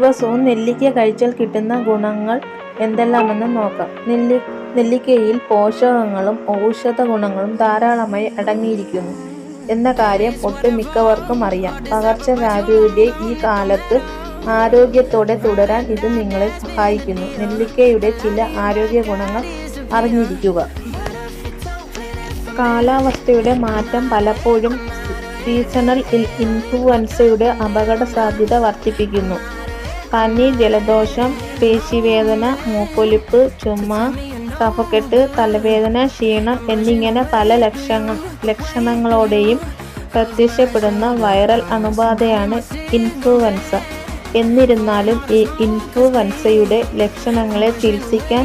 ദിവസവും നെല്ലിക്ക കഴിച്ചാൽ കിട്ടുന്ന ഗുണങ്ങൾ എന്തെല്ലാമെന്ന് നോക്കാം. നെല്ലി നെല്ലിക്കയിൽ പോഷകങ്ങളും ഔഷധ ഗുണങ്ങളും ധാരാളമായി അടങ്ങിയിരിക്കുന്നു എന്ന കാര്യം ഒട്ടുമിക്കവർക്കും അറിയാം. പകർച്ചവ്യാധിയുടെ ഈ കാലത്ത് ആരോഗ്യത്തോടെ തുടരാൻ ഇത് നിങ്ങളെ സഹായിക്കുന്നു. നെല്ലിക്കയുടെ ചില ആരോഗ്യ ഗുണങ്ങൾ അറിഞ്ഞിരിക്കുക. കാലാവസ്ഥയുടെ മാറ്റം പലപ്പോഴും സീസണൽ ഇൻഫ്ലുവൻസയുടെ അപകട സാധ്യത വർദ്ധിപ്പിക്കുന്നു. പനി ജലദോഷം പേശിവേദന മൂക്കൊലിപ്പ് ചുമ കഫക്കെട്ട് തലവേദന ക്ഷീണം എന്നിങ്ങനെ പല ലക്ഷണ ലക്ഷണങ്ങളോടെയും പ്രത്യക്ഷപ്പെടുന്ന വൈറൽ അണുബാധയാണ് ഇൻഫ്ലുവൻസ. എന്നിരുന്നാലും ഈ ഇൻഫ്ലുവൻസയുടെ ലക്ഷണങ്ങളെ ചികിത്സിക്കാൻ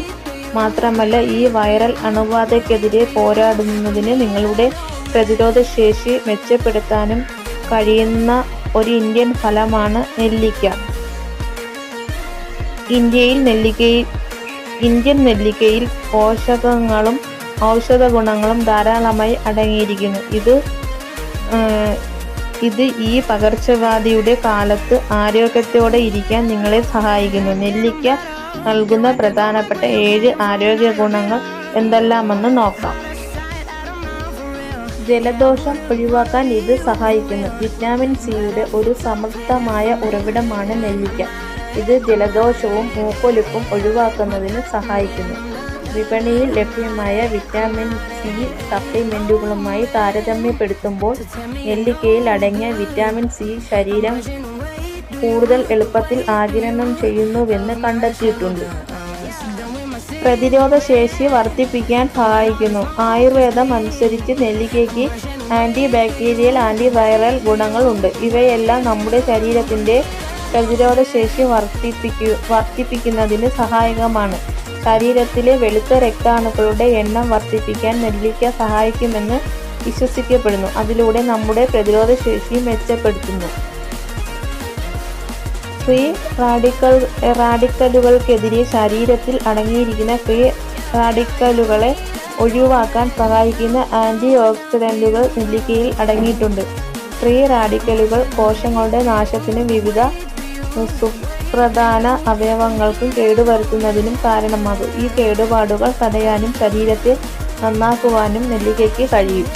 മാത്രമല്ല ഈ വൈറൽ അണുബാധയ്ക്കെതിരെ പോരാടുന്നതിന് നിങ്ങളുടെ പ്രതിരോധ ശേഷി മെച്ചപ്പെടുത്താനും കഴിയുന്ന ഒരു ഇന്ത്യൻ ഫലമാണ് നെല്ലിക്ക. ഇന്ത്യയിൽ നെല്ലിക്കയിൽ ഇന്ത്യൻ നെല്ലിക്കയിൽ പോഷകങ്ങളും ഔഷധ ഗുണങ്ങളും ധാരാളമായി അടങ്ങിയിരിക്കുന്നു. ഇത് ഇത് ഈ പകർച്ചവ്യാധിയുടെ കാലത്ത് ആരോഗ്യത്തോടെ ഇരിക്കാൻ നിങ്ങളെ സഹായിക്കുന്നു. നെല്ലിക്ക നൽകുന്ന പ്രധാനപ്പെട്ട ഏഴ് ആരോഗ്യ ഗുണങ്ങൾ എന്തെല്ലാമെന്ന് നോക്കാം. ജലദോഷം ഒഴിവാക്കാൻ ഇത് സഹായിക്കുന്നു. വിറ്റാമിൻ സിയുടെ ഒരു സമൃദ്ധമായ ഉറവിടമാണ് നെല്ലിക്ക. ഇത് ജലദോഷവും മൂക്കൊലിപ്പും ഒഴിവാക്കുന്നതിന് സഹായിക്കുന്നു. വിപണിയിൽ ലഭ്യമായ വിറ്റാമിൻ സി സപ്ലിമെന്റുകളുമായി താരതമ്യപ്പെടുത്തുമ്പോൾ നെല്ലിക്കയിൽ അടങ്ങിയ വിറ്റാമിൻ സി ശരീരം കൂടുതൽ എളുപ്പത്തിൽ ആഗിരണം ചെയ്യുന്നുവെന്ന് കണ്ടെത്തിയിട്ടുണ്ട്. പ്രതിരോധ ശേഷി വർദ്ധിപ്പിക്കാൻ സഹായിക്കുന്നു. ആയുർവേദം അനുസരിച്ച് നെല്ലിക്കയ്ക്ക് ആന്റി ബാക്ടീരിയൽ ആന്റി വൈറൽ ഗുണങ്ങളുണ്ട്. ഇവയെല്ലാം നമ്മുടെ ശരീരത്തിന്റെ പ്രതിരോധ ശേഷി വർദ്ധിപ്പിക്കു വർദ്ധിപ്പിക്കുന്നതിന് സഹായകമാണ്. ശരീരത്തിലെ വെളുത്ത രക്താണുക്കളുടെ എണ്ണം വർദ്ധിപ്പിക്കാൻ നെല്ലിക്ക സഹായിക്കുമെന്ന് വിശ്വസിക്കപ്പെടുന്നു. അതിലൂടെ നമ്മുടെ പ്രതിരോധ ശേഷി മെച്ചപ്പെടുത്തുന്നു. ഫ്രീ റാഡിക്കൽ റാഡിക്കലുകൾക്കെതിരെ ശരീരത്തിൽ അടങ്ങിയിരിക്കുന്ന ഫ്രീ റാഡിക്കലുകളെ ഒഴിവാക്കാൻ സഹായിക്കുന്ന ആന്റി ഓക്സിഡന്റുകൾ നെല്ലിക്കയിൽ അടങ്ങിയിട്ടുണ്ട്. ഫ്രീ റാഡിക്കലുകൾ കോശങ്ങളുടെ നാശത്തിന് വിവിധ സുപ്രധാന അവയവങ്ങൾക്കും കേടുവരുത്തുന്നതിനും കാരണമാകും. ഈ കേടുപാടുകൾ തടയാനും ശരീരത്തെ നന്നാക്കുവാനും നെല്ലിക്കയ്ക്ക് കഴിയും.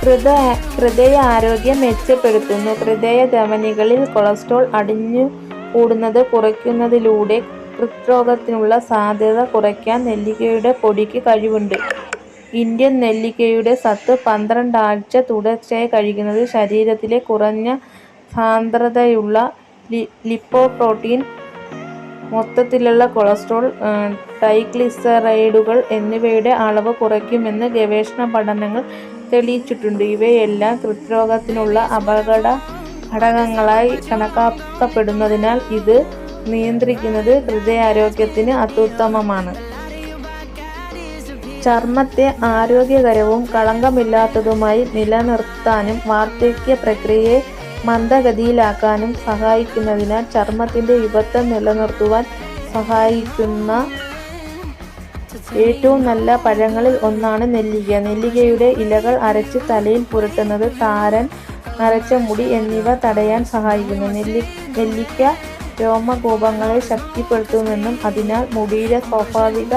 ഹൃദയ ഹൃദയ ആരോഗ്യം മെച്ചപ്പെടുത്തുന്നു. ഹൃദയ ധമനികളിൽ കൊളസ്ട്രോൾ അടിഞ്ഞു കൂടുന്നത് കുറയ്ക്കുന്നതിലൂടെ ഹൃദ്രോഗത്തിനുള്ള സാധ്യത കുറയ്ക്കാൻ നെല്ലിക്കയുടെ പൊടിക്ക് കഴിവുണ്ട്. ഇന്ത്യൻ നെല്ലിക്കയുടെ സത്ത് പന്ത്രണ്ടാഴ്ച തുടർച്ചയായി കഴിക്കുന്നത് ശരീരത്തിലെ കുറഞ്ഞ സാന്ദ്രതയുള്ള ലിപ്പോപ്രോട്ടീൻ മൊത്തത്തിലുള്ള കൊളസ്ട്രോൾ ട്രൈഗ്ലിസറൈഡുകൾ എന്നിവയുടെ അളവ് കുറയ്ക്കുമെന്ന് ഗവേഷണ പഠനങ്ങൾ തെളിയിച്ചിട്ടുണ്ട്. ഇവയെല്ലാം ഹൃദ്രോഗത്തിനുള്ള അപകട ഘടകങ്ങളായി കണക്കാക്കപ്പെടുന്നതിനാൽ ഇത് നിയന്ത്രിക്കുന്നത് ഹൃദയാരോഗ്യത്തിന് അത്യുത്തമമാണ്. ചർമ്മത്തെ ആരോഗ്യകരവും കളങ്കമില്ലാത്തതുമായി നിലനിർത്താനും വാർദ്ധക്യ പ്രക്രിയയെ മന്ദഗതിയിലാക്കാനും സഹായിക്കുന്നതിനാൽ ചർമ്മത്തിന്റെ യുവത്വം നിലനിർത്തുവാൻ സഹായിക്കുന്ന ഏറ്റവും നല്ല പഴങ്ങളിൽ ഒന്നാണ് നെല്ലിക്ക. നെല്ലിക്കയുടെ ഇലകൾ അരച്ച് തലയിൽ പുരട്ടുന്നത് താരൻ നരച്ച മുടി എന്നിവ തടയാൻ സഹായിക്കുന്നു. നെല്ലി നെല്ലിക്ക രോമകൂപങ്ങളെ ശക്തിപ്പെടുത്തുമെന്നും അതിനാൽ മുടിയിലെ സ്വാഭാവിക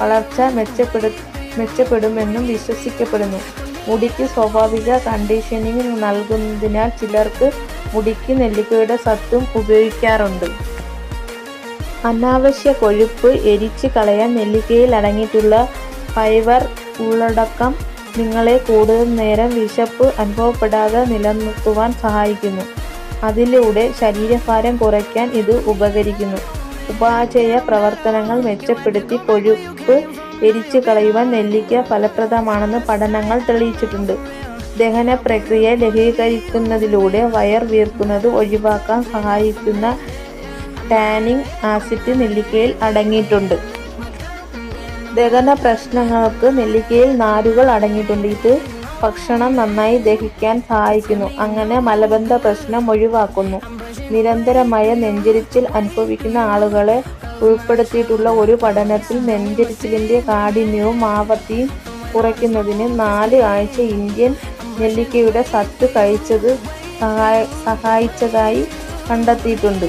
വളർച്ച മെച്ചപ്പെടു മെച്ചപ്പെടുമെന്നും വിശ്വസിക്കപ്പെടുന്നു. മുടിക്ക് സ്വാഭാവിക കണ്ടീഷനിങ് നൽകുന്നതിനാൽ ചിലർക്ക് മുടിക്ക് നെല്ലിക്കയുടെ സത്തും ഉപയോഗിക്കാറുണ്ട്. അനാവശ്യ കൊഴുപ്പ് എരിച്ച് കളയാൻ നെല്ലിക്കയിൽ അടങ്ങിയിട്ടുള്ള ഫൈബർ ഉള്ളടക്കം നിങ്ങളെ കൂടുതൽ നേരം വിശപ്പ് അനുഭവപ്പെടാതെ നിലനിർത്തുവാൻ സഹായിക്കുന്നു. അതിലൂടെ ശരീരഭാരം കുറയ്ക്കാൻ ഇത് ഉപകരിക്കുന്നു. ഉപാചയ പ്രവർത്തനങ്ങൾ മെച്ചപ്പെടുത്തി പൊഴുപ്പ് എരിച്ചു കളയുവാൻ നെല്ലിക്ക ഫലപ്രദമാണെന്ന് പഠനങ്ങൾ തെളിയിച്ചിട്ടുണ്ട്. ദഹന പ്രക്രിയ ലഘൂകരിക്കുന്നതിലൂടെ വയർ വീർക്കുന്നത് ഒഴിവാക്കാൻ സഹായിക്കുന്ന ടാനിങ് ആസിഡ് നെല്ലിക്കയിൽ അടങ്ങിയിട്ടുണ്ട്. ദഹന പ്രശ്നങ്ങൾക്ക് നെല്ലിക്കയിൽ നാരുകൾ അടങ്ങിയിട്ടുണ്ട്. ഇത് ഭക്ഷണം നന്നായി ദഹിക്കാൻ സഹായിക്കുന്നു. അങ്ങനെ മലബന്ധ പ്രശ്നം ഒഴിവാക്കുന്നു. നിരന്തരമായ നെഞ്ചരിച്ചിൽ അനുഭവിക്കുന്ന ആളുകളെ ഉൾപ്പെടുത്തിയിട്ടുള്ള ഒരു പഠനത്തിൽ നെഞ്ചരിച്ചിലിന്റെ കാഠിന്യവും ആവത്തിയും കുറയ്ക്കുന്നതിന് നാല് ആഴ്ച ഇന്ത്യൻ നെല്ലിക്കയുടെ സത്ത് കഴിച്ചത് സഹായ സഹായിച്ചതായി കണ്ടെത്തിയിട്ടുണ്ട്.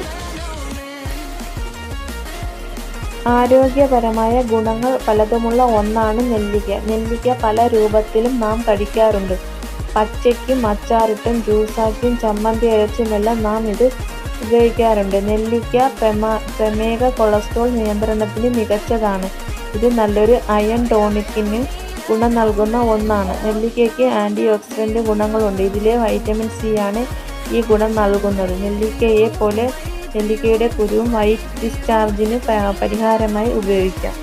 ആരോഗ്യപരമായ ഗുണങ്ങൾ പലതുമുള്ള ഒന്നാണ് നെല്ലിക്ക. നെല്ലിക്ക പല രൂപത്തിലും നാം കഴിക്കാറുണ്ട്. പച്ചയ്ക്കും അച്ചാറിട്ടും ജ്യൂസാക്കിയും ചമ്മന്തി അരച്ചുമെല്ലാം നാം ഇത് ഉപയോഗിക്കാറുണ്ട്. നെല്ലിക്ക പ്രമാ പ്രമേഹ കൊളസ്ട്രോൾ നിയന്ത്രണത്തിന് മികച്ചതാണ്. ഇത് നല്ലൊരു അയൺ ടോണിക്കിന് ഗുണം നൽകുന്ന ഒന്നാണ്. നെല്ലിക്കയ്ക്ക് ആന്റി ഓക്സിഡന്റ് ഗുണങ്ങളുണ്ട്. ഇതിലെ വൈറ്റമിൻ സി ആണ് ഈ ഗുണം നൽകുന്നത്. നെല്ലിക്കയെ പോലെ നെല്ലിക്കയുടെ കുരുവും വൈറ്റ് ഡിസ്ചാർജിന് പരിഹാരമായി ഉപയോഗിക്കാം.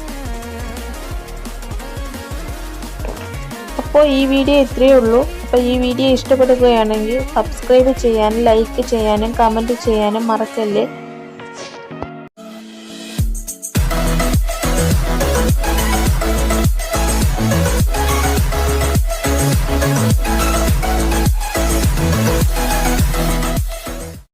അപ്പോൾ ഈ വീഡിയോ ഇത്രയേ ഉള്ളൂ. അപ്പോൾ ഈ വീഡിയോ ഇഷ്ടപ്പെടുകയാണെങ്കിൽ സബ്സ്ക്രൈബ് ചെയ്യാനും ലൈക്ക് ചെയ്യാനും കമന്റ് ചെയ്യാനും മറക്കല്ലേ.